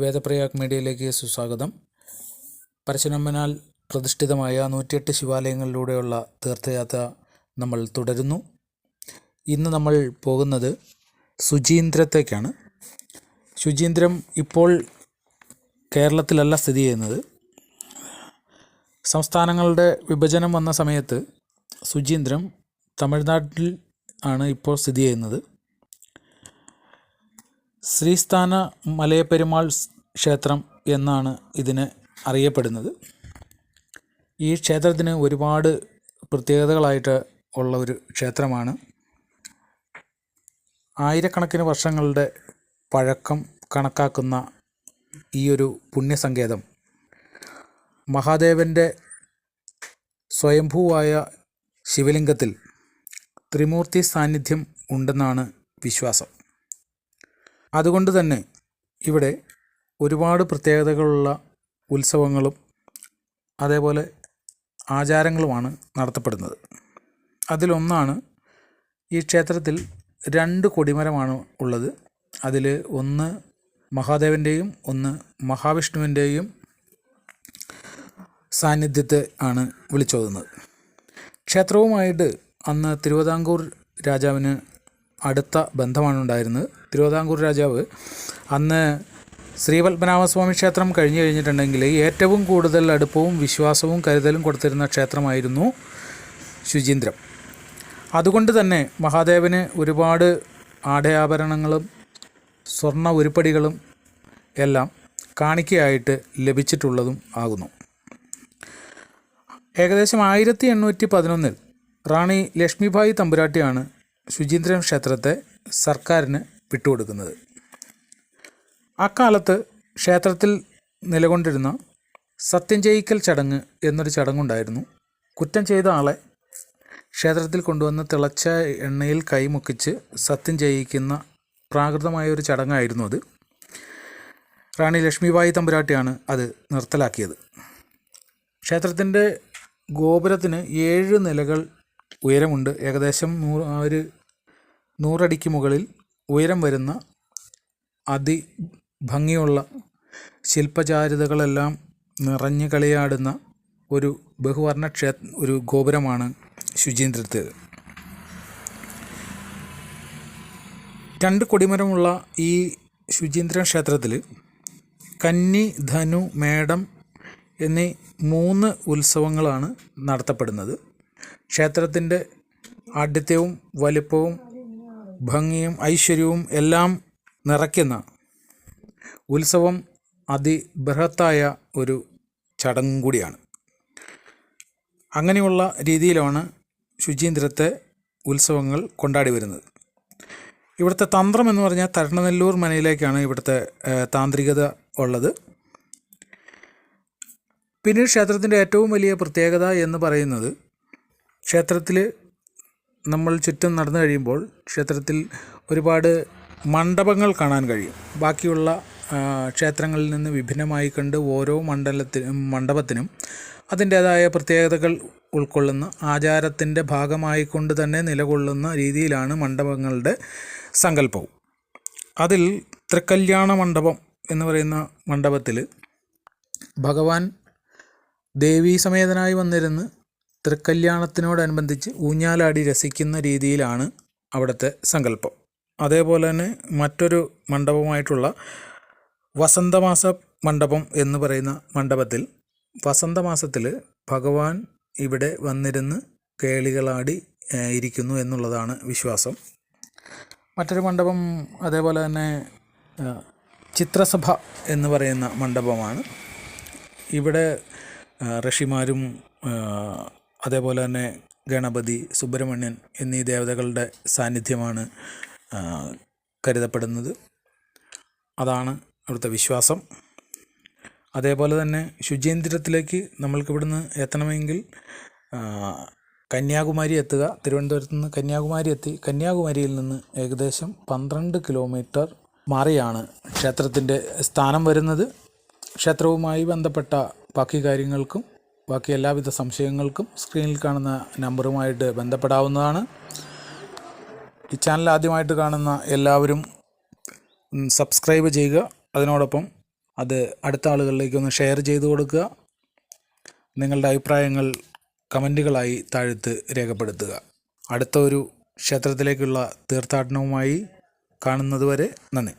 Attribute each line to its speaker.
Speaker 1: വേദപ്രയാഗ് മീഡിയയിലേക്ക് സുസ്വാഗതം. പരശുരാമനാൽ പ്രതിഷ്ഠിതമായ നൂറ്റിയെട്ട് ശിവാലയങ്ങളിലൂടെയുള്ള തീർത്ഥയാത്ര നമ്മൾ തുടരുന്നു. ഇന്ന് നമ്മൾ പോകുന്നത് ശുചീന്ദ്രത്തേക്കാണ്. ശുചീന്ദ്രം ഇപ്പോൾ കേരളത്തിലല്ല സ്ഥിതി ചെയ്യുന്നത്. സംസ്ഥാനങ്ങളുടെ വിഭജനം വന്ന സമയത്ത് ശുചീന്ദ്രം തമിഴ്നാട്ടിൽ ആണ് ഇപ്പോൾ സ്ഥിതി ചെയ്യുന്നത്. ശ്രീസ്ഥാന മലയപ്പെരുമാൾ ക്ഷേത്രം എന്നാണ് ഇതിന് അറിയപ്പെടുന്നത്. ഈ ക്ഷേത്രത്തിന് ഒരുപാട് പ്രത്യേകതകളായിട്ട് ഉള്ള ഒരു ക്ഷേത്രമാണ്. ആയിരക്കണക്കിന് വർഷങ്ങളുടെ പഴക്കം കണക്കാക്കുന്ന ഈ ഒരു പുണ്യസങ്കേതം മഹാദേവന്റെ സ്വയംഭൂവായ ശിവലിംഗത്തിൽ ത്രിമൂർത്തി സാന്നിധ്യം ഉണ്ടെന്നാണ് വിശ്വാസം. അതുകൊണ്ട് തന്നെ ഇവിടെ ഒരുപാട് പ്രത്യേകതകളുള്ള ഉത്സവങ്ങളും അതേപോലെ ആചാരങ്ങളുമാണ് നടത്തപ്പെടുന്നത്. അതിലൊന്നാണ് ഈ ക്ഷേത്രത്തിൽ രണ്ട് കൊടിമരമാണ് ഉള്ളത്. അതിൽ ഒന്ന് മഹാദേവന്റെയും ഒന്ന് മഹാവിഷ്ണുവിന്റെയും സാന്നിധ്യത്തെ ആണ് വിളിച്ചോതുന്നത്. ക്ഷേത്രവുമായിട്ട് അന്ന് തിരുവിതാംകൂർ രാജാവിന് അടുത്ത ബന്ധമാണ് ഉണ്ടായിരുന്നത് തിരുവിതാംകൂർ രാജാവ് അന്ന് ശ്രീപത്മനാഭസ്വാമി ക്ഷേത്രം കഴിഞ്ഞു കഴിഞ്ഞിട്ടുണ്ടെങ്കിൽ ഏറ്റവും കൂടുതൽ അടുപ്പവും വിശ്വാസവും കരുതലും കൊടുത്തിരുന്ന ക്ഷേത്രമായിരുന്നു ശുചീന്ദ്രം. അതുകൊണ്ട് തന്നെ മഹാദേവന് ഒരുപാട് ആടയാഭരണങ്ങളും സ്വർണ ഉരുപ്പടികളും എല്ലാം കാണിക്കയായിട്ട് ലഭിച്ചിട്ടുള്ളതും ആകുന്നു. ഏകദേശം ആയിരത്തി എണ്ണൂറ്റി പതിനൊന്നിൽ റാണി ലക്ഷ്മിഭായി തമ്പുരാട്ടിയാണ് ശുചീന്ദ്രം ക്ഷേത്രത്തെ സർക്കാരിന് വിട്ടുകൊടുക്കുന്നത്. അക്കാലത്ത് ക്ഷേത്രത്തിൽ നിലകൊണ്ടിരുന്ന സത്യം ചെയ്യിക്കൽ ചടങ്ങ് എന്നൊരു ചടങ്ങുണ്ടായിരുന്നു. കുറ്റം ചെയ്ത ആളെ ക്ഷേത്രത്തിൽ കൊണ്ടുവന്ന് തിളച്ച എണ്ണയിൽ കൈമുക്കിച്ച് സത്യം ചെയ്യിക്കുന്ന പ്രാകൃതമായ ഒരു ചടങ്ങായിരുന്നു അത്. റാണി ലക്ഷ്മിബായി തമ്പുരാട്ടിയാണ് അത് നിർത്തലാക്കിയത്. ക്ഷേത്രത്തിന്റെ ഗോപുരത്തിന് ഏഴ് നിലകൾ ഉയരമുണ്ട്. ഏകദേശം നൂറ് ഒരു നൂറടിക്ക് മുകളിൽ ഉയരം വരുന്ന അതി ഭംഗിയുള്ള ശില്പചാരുതകളെല്ലാം നിറഞ്ഞു കളിയാടുന്ന ഒരു ബഹുവർണ ക്ഷേ ഒരു ഗോപുരമാണ് ശുചീന്ദ്രത്തേത്. രണ്ട് കൊടിമരമുള്ള ഈ ശുചീന്ദ്ര ക്ഷേത്രത്തിൽ കന്നി ധനു മേടം എന്നീ മൂന്ന് ഉത്സവങ്ങളാണ് നടത്തപ്പെടുന്നത്. ക്ഷേത്രത്തിന്റെ ആഢ്യത്വവും വലിപ്പവും ഭംഗിയും ഐശ്വര്യവും എല്ലാം നിറയ്ക്കുന്ന ഉത്സവം അതിബൃഹത്തായ ഒരു ചടങ്ങും കൂടിയാണ്. അങ്ങനെയുള്ള രീതിയിലാണ് ശുചീന്ദ്രത്തെ ഉത്സവങ്ങൾ കൊണ്ടാടി വരുന്നത്. ഇവിടുത്തെ തന്ത്രം എന്ന് പറഞ്ഞാൽ തരണനെല്ലൂർ മനയിലേക്കാണ് ഇവിടുത്തെ താന്ത്രികത ഉള്ളത്. പിന്നീട് ക്ഷേത്രത്തിന്റെ ഏറ്റവും വലിയ പ്രത്യേകത എന്ന് പറയുന്നത് ക്ഷേത്രത്തിൽ നമ്മൾ ചുറ്റും നടന്നു കഴിയുമ്പോൾ ക്ഷേത്രത്തിൽ ഒരുപാട് മണ്ഡപങ്ങൾ കാണാൻ കഴിയും. ബാക്കിയുള്ള ക്ഷേത്രങ്ങളിൽ നിന്ന് വിഭിന്നമായി കണ്ട് ഓരോ മണ്ഡലത്തിനും മണ്ഡപത്തിനും അതിന്റേതായ പ്രത്യേകതകൾ ഉൾക്കൊള്ളുന്ന ആചാരത്തിന്റെ ഭാഗമായി കൊണ്ട് തന്നെ നിലകൊള്ളുന്ന രീതിയിലാണ് മണ്ഡപങ്ങളുടെ സങ്കല്പവും. അതിൽ തൃക്കല്യാണ മണ്ഡപം എന്ന് പറയുന്ന മണ്ഡപത്തിൽ ഭഗവാൻ ദേവീ സമേതനായി വന്നിരുന്ന് തൃക്കല്യാണത്തിനോടനുബന്ധിച്ച് ഊഞ്ഞാലാടി രസിക്കുന്ന രീതിയിലാണ് അവിടുത്തെ സങ്കല്പം. അതേപോലെ തന്നെ മറ്റൊരു മണ്ഡപമായിട്ടുള്ള വസന്തമാസ മണ്ഡപം എന്ന് പറയുന്ന മണ്ഡപത്തിൽ വസന്തമാസത്തിൽ ഭഗവാൻ ഇവിടെ വന്നിരുന്ന് കേളികളാടി ഇരിക്കുന്നു എന്നുള്ളതാണ് വിശ്വാസം. മറ്റൊരു മണ്ഡപം അതേപോലെ തന്നെ ചിത്രസഭ എന്ന് പറയുന്ന മണ്ഡപമാണ്. ഇവിടെ ഋഷിമാരും അതേപോലെ തന്നെ ഗണപതി സുബ്രഹ്മണ്യൻ എന്നീ ദേവതകളുടെ സാന്നിധ്യമാണ് കരുതപ്പെടുന്നത്. അതാണ് അവിടുത്തെ വിശ്വാസം. അതേപോലെ തന്നെ ശുചീന്ദ്രത്തിലേക്ക് നമ്മൾക്ക് ഇവിടുന്ന് എത്തണമെങ്കിൽ കന്യാകുമാരി എത്തുക. തിരുവനന്തപുരത്ത് നിന്ന് കന്യാകുമാരി എത്തി. കന്യാകുമാരിയിൽ നിന്ന് ഏകദേശം പന്ത്രണ്ട് കിലോമീറ്റർ മാറിയാണ് ക്ഷേത്രത്തിന്റെ സ്ഥാനം വരുന്നത്. ക്ഷേത്രവുമായി ബന്ധപ്പെട്ട ബാക്കി കാര്യങ്ങൾക്കും ബാക്കി എല്ലാവിധ സംശയങ്ങൾക്കും സ്ക്രീനിൽ കാണുന്ന നമ്പറുമായിട്ട് ബന്ധപ്പെടാവുന്നതാണ്. ഈ ചാനൽ ആദ്യമായിട്ട് കാണുന്ന എല്ലാവരും സബ്സ്ക്രൈബ് ചെയ്യുക. അതിനോടൊപ്പം അത് അടുത്ത ആളുകളിലേക്ക് ഒന്ന് ഷെയർ ചെയ്തു കൊടുക്കുക. നിങ്ങളുടെ അഭിപ്രായങ്ങൾ കമന്റുകളായി താഴ്ത്ത് രേഖപ്പെടുത്തുക. അടുത്ത ഒരു ക്ഷേത്രത്തിലേക്കുള്ള തീർത്ഥാടനവുമായി കാണുന്നതുവരെ നന്ദി.